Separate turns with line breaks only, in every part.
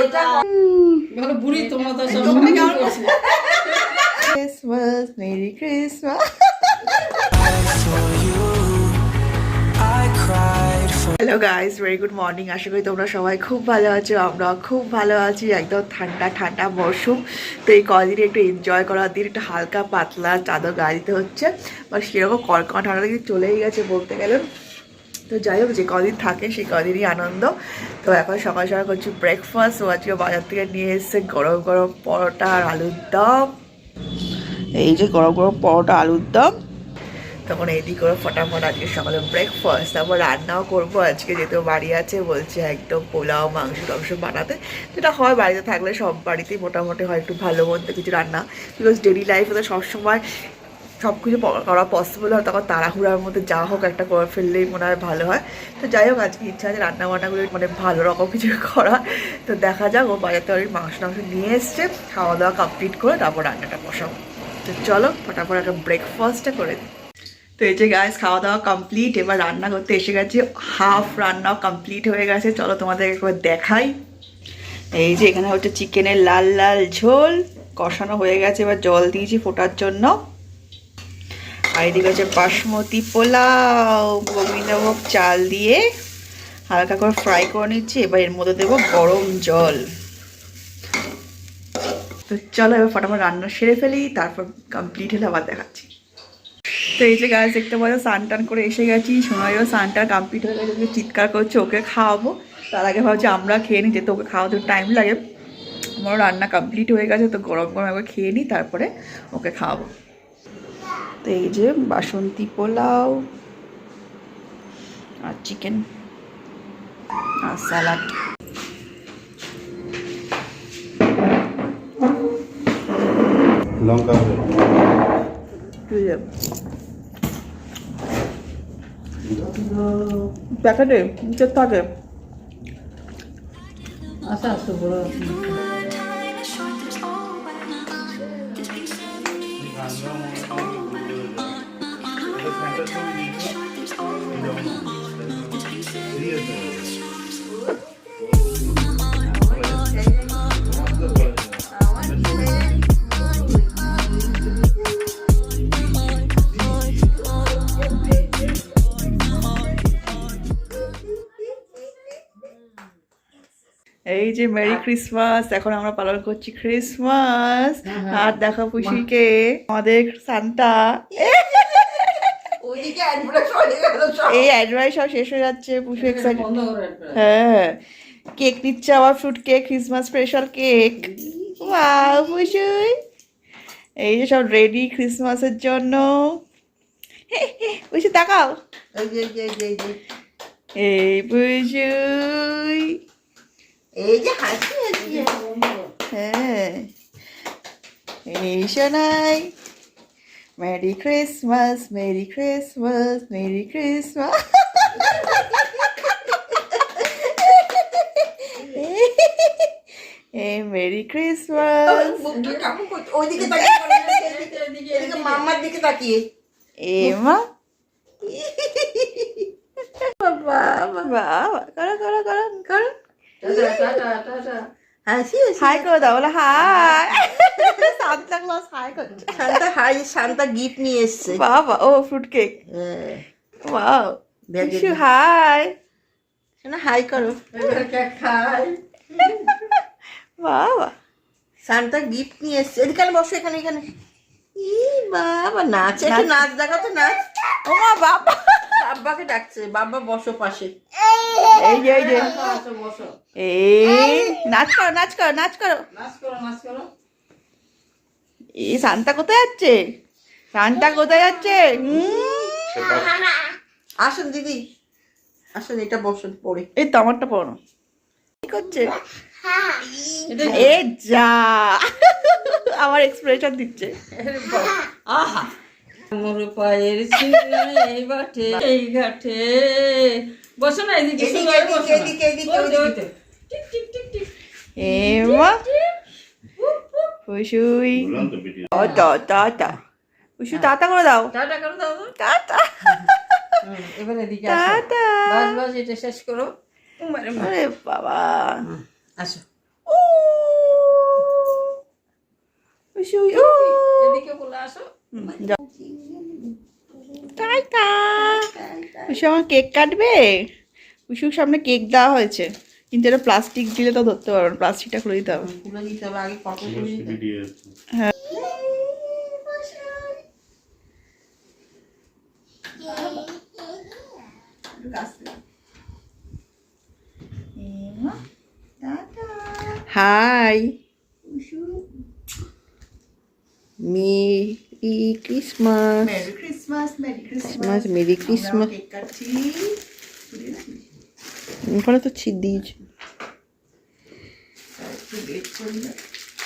এটা
ভালো বুড়ি তোমরা তো সব কেমন করছ।
Christmas merry Christmas hello guys very good morning আশা করি তোমরা সবাই খুব ভালো আছো আমরা খুব ভালো আছি। একদম ঠান্ডা ঠান্ডা মরশুম। তো এই কদিন একটু এনজয় করার দিন একটু হালকা পাতলা চাদর গায়ে দিতে হচ্ছে। বা সেরকম কড়কড়া ঠান্ডা কিন্তু চলেই গেছে বলতে গেলে। তো যাই হোক, যে কদিন থাকে সেই কদিনই আনন্দ। তো এখন সকাল সকাল করছি ব্রেকফাস্ট ও আজকে বাজার থেকে নিয়ে এসেছে গরম গরম পরোটা আর আলুর দম। এই যে গরম গরম পরোটা, আলুর দম। তখন এদিক করে ফটাফট আজকে সকালে ব্রেকফাস্ট তারপর রান্নাও করব। আজকে যেহেতু বাড়ি আছে, বলছে একদম পোলাও, মাংস, টাংস বানাতে। যেটা হয় বাড়িতে থাকলে সব বাড়িতেই মোটামুটি হয় একটু ভালো মন্দ কিছু রান্না। বিকজ ডেলি লাইফে তো সবসময় সব কিছু করা পসিবল হয়, তখন তাড়াহুড়ার মধ্যে যা হোক একটা করে ফেললেই মনে হয় ভালো হয়। তো যাই হোক, আজকে ইচ্ছা আছে রান্না বান্নাগুলো মানে ভালো রকম কিছু করা তো দেখা যাক, ও বাজার থেকে মাংস টাংস নিয়ে এসছে খাওয়া দাওয়া কমপ্লিট করে তারপর রান্নাটা বসাবো। তো চলো, ফটাফট একটা ব্রেকফাস্টটা করে দিই তো এই যে গ্যাস খাওয়া দাওয়া কমপ্লিট এবার রান্না করতে এসে গেছে হাফ রান্নাও কমপ্লিট হয়ে গেছে। চলো তোমাদের একবার দেখাই। এই যে এখানে হচ্ছে চিকেনের লাল লাল ঝোল, কষানো হয়ে গেছে, এবার জল দিয়েছি ফোটার জন্য। আর এদিকে হচ্ছে বাসমতি পোলাও। গোবিন্দভোগ চাল দিয়ে হালকা করে ফ্রাই করে নিচ্ছি। এবার এর মধ্যে দেবো গরম জল। তো চলো এবার ফটাফট রান্না সেরে ফেলি, তারপর কমপ্লিট হলে আবার দেখাচ্ছি। তো এই যে গাছ দেখতে পাচ্ছ, স্নান টান করে এসে গেছি। সোনাইও স্নান টান কমপ্লিট হয়ে গেছে, চিৎকার করছে, ওকে খাওয়াবো? তার আগে ভাবছি আমরা খেয়ে নিই, যেহেতু ওকে খাওয়াতে টাইম লাগে। আমারও রান্না কমপ্লিট হয়ে গেছে, তো গরম গরম একবার খেয়ে নিই, তারপরে ওকে খাওয়াবো। তো এই যে বাসন্তী পোলাও আর চিকেন আর স্যালাড
লঙ্কা হবে
প্যাকেটে থাকে
আচ্ছা আচ্ছা বড়
এই যে মেরি ক্রিসমাস এখন আমরা পালন করছি ক্রিসমাস আর দেখো পুষিকে আমাদের সান্তা
হয়ে
এই অ্যাডভাইস সব শেষ হয়ে যাচ্ছে পুষু এক্সাইটেড। হ্যাঁ। কেক দিচ্ছে আবার fruit cake Christmas special cake wow পুষুই। এই যে সব রেডি ক্রিসমাসের জন্য। পুষু তাকাও।
এই
পুষুই।
এই যে হাসি হাসি।
হ্যাঁ। এই শোনাই। Merry Christmas merry Christmas merry Christmas. এ মেরি ক্রিসমাস।
ওইদিকে তাকিয়ে মাম্মার দিকে তাকিয়ে।
এ মা। বাবা। বাবা করো করো করো করো। হাই করে দাও বলে হাই সান্তা ক্লজ হাই করছে
শান্তা হাই শান্তা গিফট নিয়ে এসছে
বাবা ও ফ্রুট কেক ওয়াও বিশু। হাই
শোনা হাই করো
খাই।
বাবা
শান্তা গিফট নিয়ে এসছে এদিকে বসো এখানে এখানে। ই বাবা নাচ। একটু নাচ দেখাও তো নাচ।
ও মা বাবা।
বাবাকে ডাকছে বাবা বসো পাশে।
এই যে এই যে। এই নাচ করো নাচ করো নাচ করো।
নাচ করো, নাচ করো।
এই শান্তা কোথায় যাচ্ছে? শান্তা কোথায় যাচ্ছে?
আসুন দিদি আসুন এটা বসুন পড়ে।
এই তো আমারটা পড়ো কি করছে? এ যা। আমার এক্সপ্রেশন দিচ্ছে।
আহা। মোর পায়ের এই বাটে এই ঘাটে। বসো না এদিকে
এদিকে
শেষ করো।
আরে বাবা। আসো। ও। পুষুই ও।
এদিকে বলে
আসো।
তাই তা কুসু আমার কেক কাটবে? কুসুর সামনে কেক দেওয়া হয়েছে। কিন্তু এটা প্লাস্টিক দিলে তো ধরতে পারব না প্লাস্টিকটা খুলে দিতে হবে।
খুলে দিতে হবে
happy Christmas
merry Christmas merry
Christmas merry Christmas ওখানে তো ছিট দিয়েছি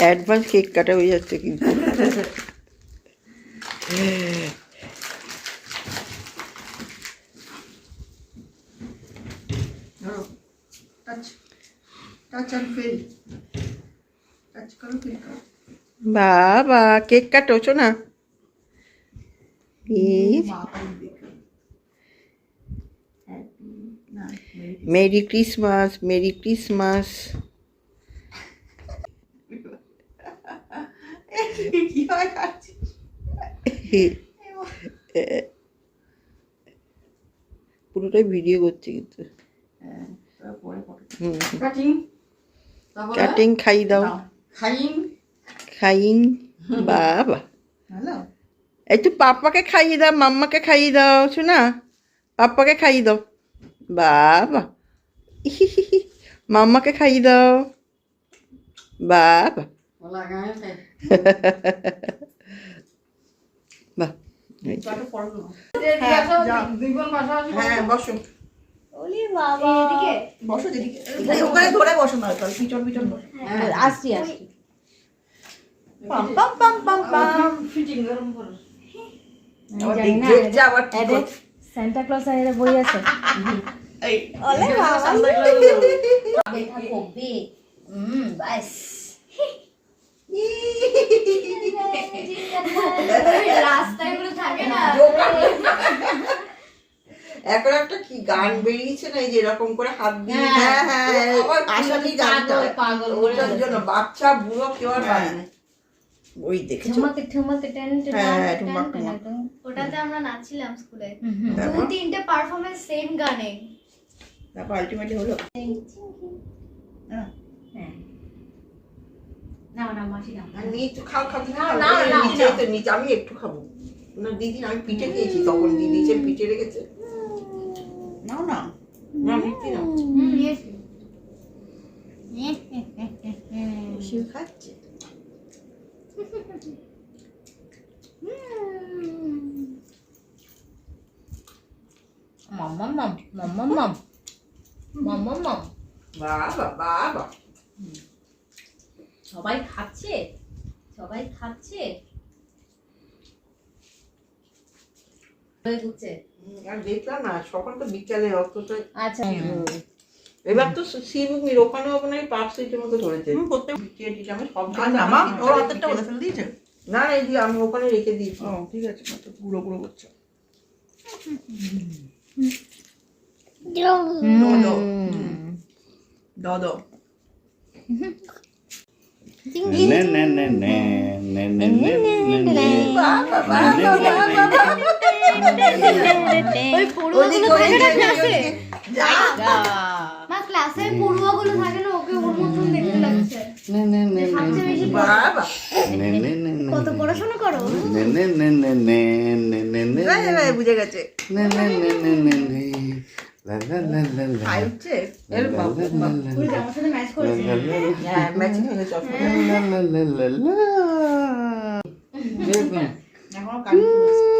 অ্যাডভান্স কেক কাটা হয়ে যাচ্ছে কিন্তু বাবা কেক কাটো না
if merry
Christmas merry Christmas পুরোটাই ভিডিও করছে কিন্তু।
কাটিং
খাই দাও
খাইং
খাইং বাবা।
হ্যালো
একটু পাপ্পাকে খাইয়ে দাও মাম্মাকে খাইয়ে দাও শোনা পাপ্পাকে খাইয়ে দাও বাবা মাম্মাকে খাইয়ে দাও বাবা বাহ
বাসা।
হ্যাঁ বসো
বাবা
বসো ওখানে ধরে বসো না পিছন পিছন বসো
হ্যাঁ,
আসছি আসছি
পাম পাম পাম পাম পাম
ফিটিং গরম করো
সান্টা ক্লজ আর এরা বই আছে।
এই
ওলে
সান্তা ক্লজ বলো।
কবে হুম বাস। রাস্তায়গুলো থাকে না।
এখন একটা কি গান বেরিয়েছে না এই যে এরকম করে হাত দিয়ে
হ্যাঁ,
হ্যাঁ হ্যাঁ
আবার
গানটা
পাগল, পাগল
ওটার জন্য বাচ্চা বুড়ো কেউ আর পারে না। ওই দেখেছ?
ঠুমকে ঠুমকে টেন টেন
হ্যাঁ, ঠুমক, ঠুমক।
ওটাতে আমরা নাচছিলাম স্কুলে। দু তিনটে পারফরমেন্স সেম গানে।
তারপর আলটিমেটলি হলো।
না না মাসি না।
নিয়ে একটু খাও খাও
না, না, না,
তো নিচে আমি একটু খাব। না দিদি আমি পিঠে খেয়েছি তখন দিদি নিচে পিঠে রেখেছে। নাও না। খাচ্ছে।
সবাই খাচ্ছে? সবাই খাচ্ছে?
আর দেখলাম না সকাল তো বিকালে অতটা
আচ্ছা।
এবার তো শিবমির ওখানে ওখানে পাঁচ সিটের মতো ধরেছে টিটে আমি সব
মা, ওর হাতেরটা বলে ফেলে দিয়েছে
না না এই যে আমি ওখানে রেখে দিয়েছি
ও ঠিক আছে না তো গুঁড়ো গুঁড়ো করছে
ওই ক্লাসে পড়ুয়াগুলো থাকে না ওকে ওর মতন দেখতে লাগছে সবচেয়ে বেশি
বাবা
কত পড়াশোনা করো
বুঝে গেছে
খাই হচ্ছে
এর বাবা
ওই আমার সাথে ম্যাচ করেছে
হ্যাঁ ম্যাচিং হয়ে গেছে চশমা
দেখবেন
এখনও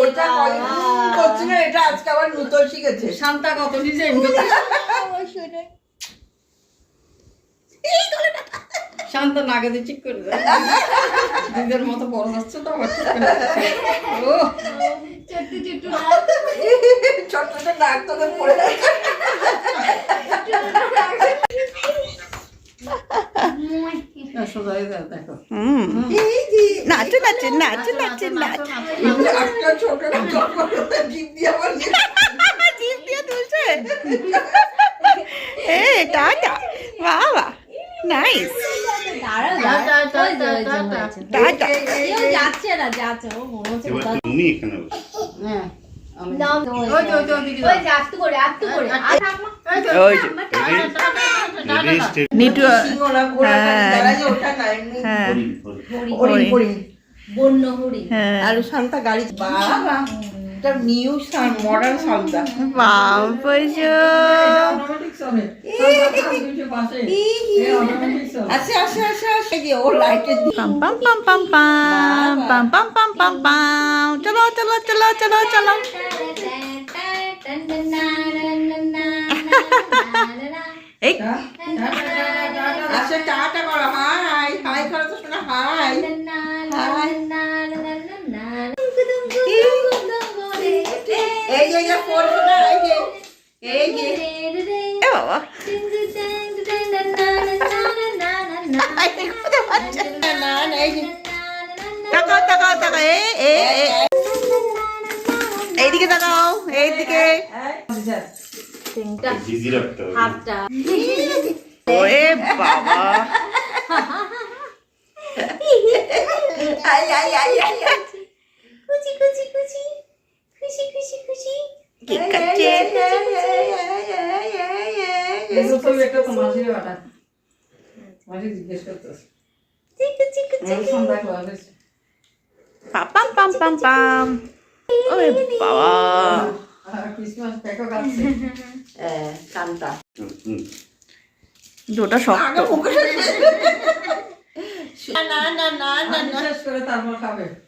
ওটা কয়েকদিন করছি না এটা আজকে আবার নতুন শিখেছে।
শান্তা কত নিজে শান্ত নাকে দিয়ে ঠিক করে দেয়। দিদের মতো বড় যাচ্ছে তো আবার ঠিক করে ও।
ছোট্ট ছোট্ট
ছোট ছোট নাক তোকে পড়ে যাচ্ছে।
সোজা
那说说，再再说。嗯
嗯，那真的真的真
的
真的。哈
哈哈！哈，金
别
都
是。
哎，
大
点，娃娃，nice。大点，大
点，
大
点，大点，
大点。
又
加钱了，加钱，我
不能再加了。嗯。আর
শান্তা গাড়ি নিউ মডার্ন শান্তা
বাবা
আসে আসে আসে আসে। যে ও
পাম পাম পাম পাম পাম পাম পাম পাম পাম পাম। চলো চলো চলো চলো চলো। এই।
আসে টাটা করো। হাই হাই করো তো শোনা হাই। এই যে এই যে ফোন শোনা এই যে।
애기.
애봐봐. 아이고,
내 완전. 난 애기. 따가워,
따가워,
따가워.
애, 애, 애.
애디게 따가워.
애디게.
지지럽다. 오에 봐봐. 아이,
아이,
아이, 아이.
쿠지, 쿠지, 쿠지.
쿠지, 쿠지,
쿠지.
কেক
দুটা শক্ত।
না না না না না।
করে তারপর খাবে।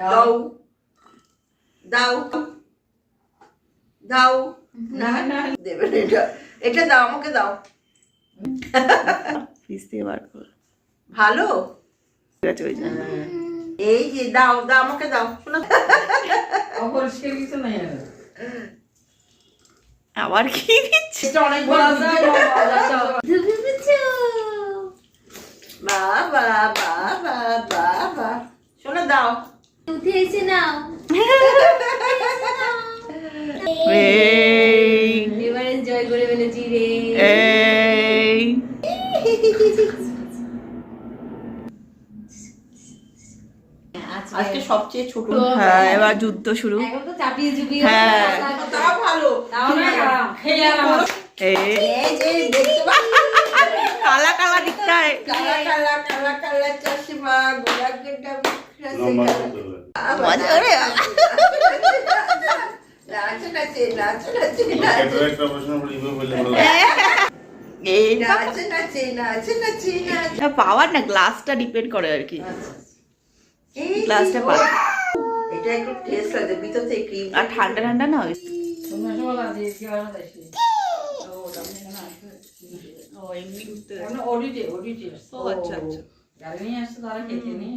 দাও দাও দাও এটা দাও আমাকে দাও
ফ্রিজ থেকে
ভালো এই যে দাও দাও আমাকে দাও
আবার কি দিচ্ছি
বাবা বাবা বাবা সোনা দাও
উঠে এসে নাও। এবারে জয় করে ফেলেছি রে।
আজকে সবচেয়ে ছোট।
হ্যাঁ এবার যুদ্ধ শুরু।
এখন তো চাপিয়ে চুপিয়ে
হ্যাঁ।
ভালো।
তাও না
খেয়ে আর আমার।
এই।
এই যে দেখতে পাচ্ছ?
কালা কালা দিকটা
কালা কালা কালা কালা চশমা গোলাপ
পাওয়ার না গ্লাসটা ডিপেন্ড করে আর কি। গ্লাসটা পাওয়া
এটা একটু টেস্ট লাগে ভিতর থেকে ক্রিম
আর ঠান্ডা ঠান্ডা না ওই ও।
আচ্ছা আচ্ছা
গাড়ি আচ্ছা, আচ্ছা।
নিয়ে তারা খেতে নিয়ে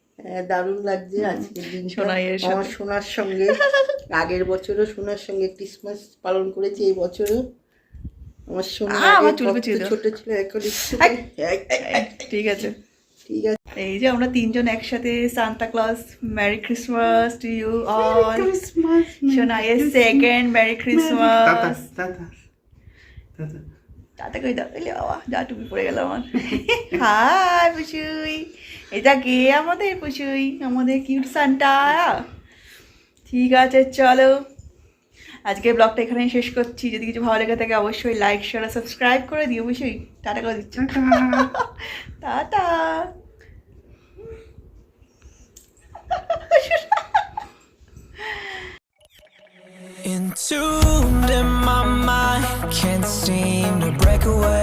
দারুণ লাগছে আজকের দিন
সোনাইয়ের সাথে।
আমার সোনার সঙ্গে আগের বছরও সোনার সঙ্গে ক্রিসমাস পালন করেছি এই বছরও। আমার সোনা
আ, আমার চুল
ছোট ছিল এখন
ঠিক আছে।
ঠিক আছে।
এই যে আমরা তিনজন একসাথে Santa Claus merry Christmas to you all শোনা এ সেকেন্ড মেরি ক্রিসমাস তাতে কই দাও। এলে বাবা যা টুপি পড়ে গেল আমার। হাই পুষুই এটা কে আমাদের পুষুই আমাদের কিউট সান্টা ঠিক আছে চলো। আজকে ব্লগটা এখানেই শেষ করছি। যদি কিছু ভালো লেগে থাকে অবশ্যই লাইক শেয়ার আর সাবস্ক্রাইব করে দিও অবশ্যই টাটা করে দিচ্ছি। টাটা।
Entombed like